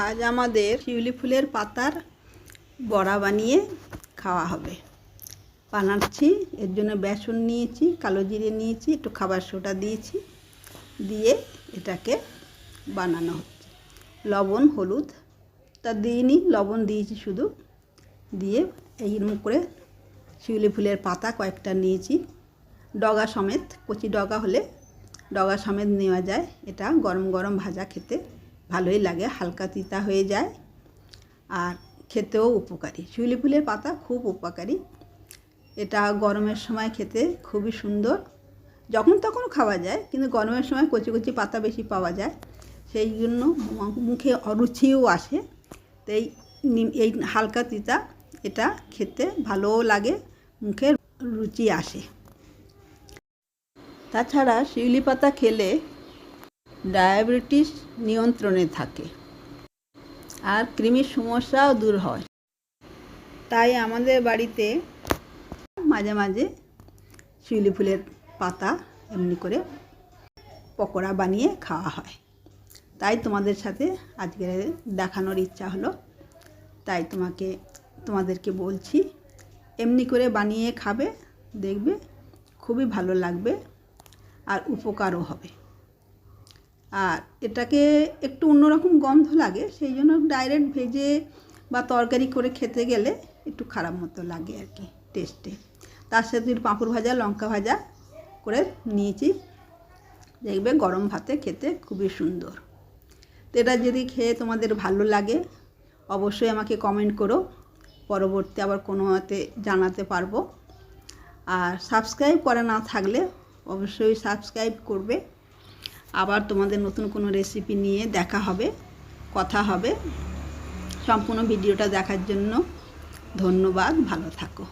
আজ আমাদের শিউলি ফুলের পাতার বড়া বানিয়ে খাওয়া হবে। বানাচ্ছি, এর জন্য বেসন নিয়েছি, কালো জিরে নিয়েছি, একটু খাবার সোডা দিয়েছি, দিয়ে এটাকে বানানো হচ্ছে। লবণ, হলুদ, তা দিইনি, লবণ দিয়েছি শুধু, দিয়ে এইরকম করে শিউলি ফুলের পাতা কয়েকটা নিয়েছি। ডগা সমেত, কচি ডগা হলে ডগা সমেত নেওয়া যায়, এটা গরম গরম ভাজা খেতে। ভালোই লাগে, হালকা তিতা হয়ে যায়। আর খেতেও উপকারী। শিউলি ফুলের পাতা খুব উপকারী। এটা গরমের সময় খেতে খুবই সুন্দর। যখন তখন খাওয়া যায়, কিন্তু গরমের সময় কচি কচি পাতা বেশি পাওয়া যায়। সেই জন্য মুখে অরুচিও আসে। তো এই এই হালকা তিতা এটা খেতে ভালোও লাগে মুখে রুচি আসে। তাছাড়া শিউলি পাতা খেলে ডায়াবেটিস নিয়ন্ত্রণে থাকে আর কৃমির সমস্যাও দূর হয়। তাই আমাদের বাড়িতে মাঝে মাঝে শিউলি ফুলের পাতা এমনি করে পকোড়া বানিয়ে খাওয়া হয়। তাই তোমাদের সাথে আজকে দেখানোর ইচ্ছা হলো। তাই তোমাকে, তোমাদেরকে বলছি, এমনি করে বানিয়ে খাবে, দেখবে খুবই ভালো লাগবে আর উপকারও হবে। আর এটাকে একটু অন্যরকম গন্ধ লাগে, সেই জন্য ডাইরেক্ট ভেজে বা তরকারি করে খেতে গেলে একটু খারাপ মতো লাগে আর কি টেস্টে তার সাথে পাঁপড় ভাজা, লঙ্কা ভাজা করে নিয়েছি, দেখবে গরম ভাতে খেতে খুবই সুন্দর। তো এটা যদি খেয়ে তোমাদের ভালো লাগে, অবশ্যই আমাকে কমেন্ট করো, পরবর্তী আবার কোনো মতে জানাতে পারব। আর সাবস্ক্রাইব করা না থাকলে অবশ্যই সাবস্ক্রাইব করবে। আবার তোমাদের নতুন কোনো রেসিপি নিয়ে দেখা হবে, কথা হবে। সম্পূর্ণ ভিডিওটা দেখার জন্য ধন্যবাদ, ভালো থাকো।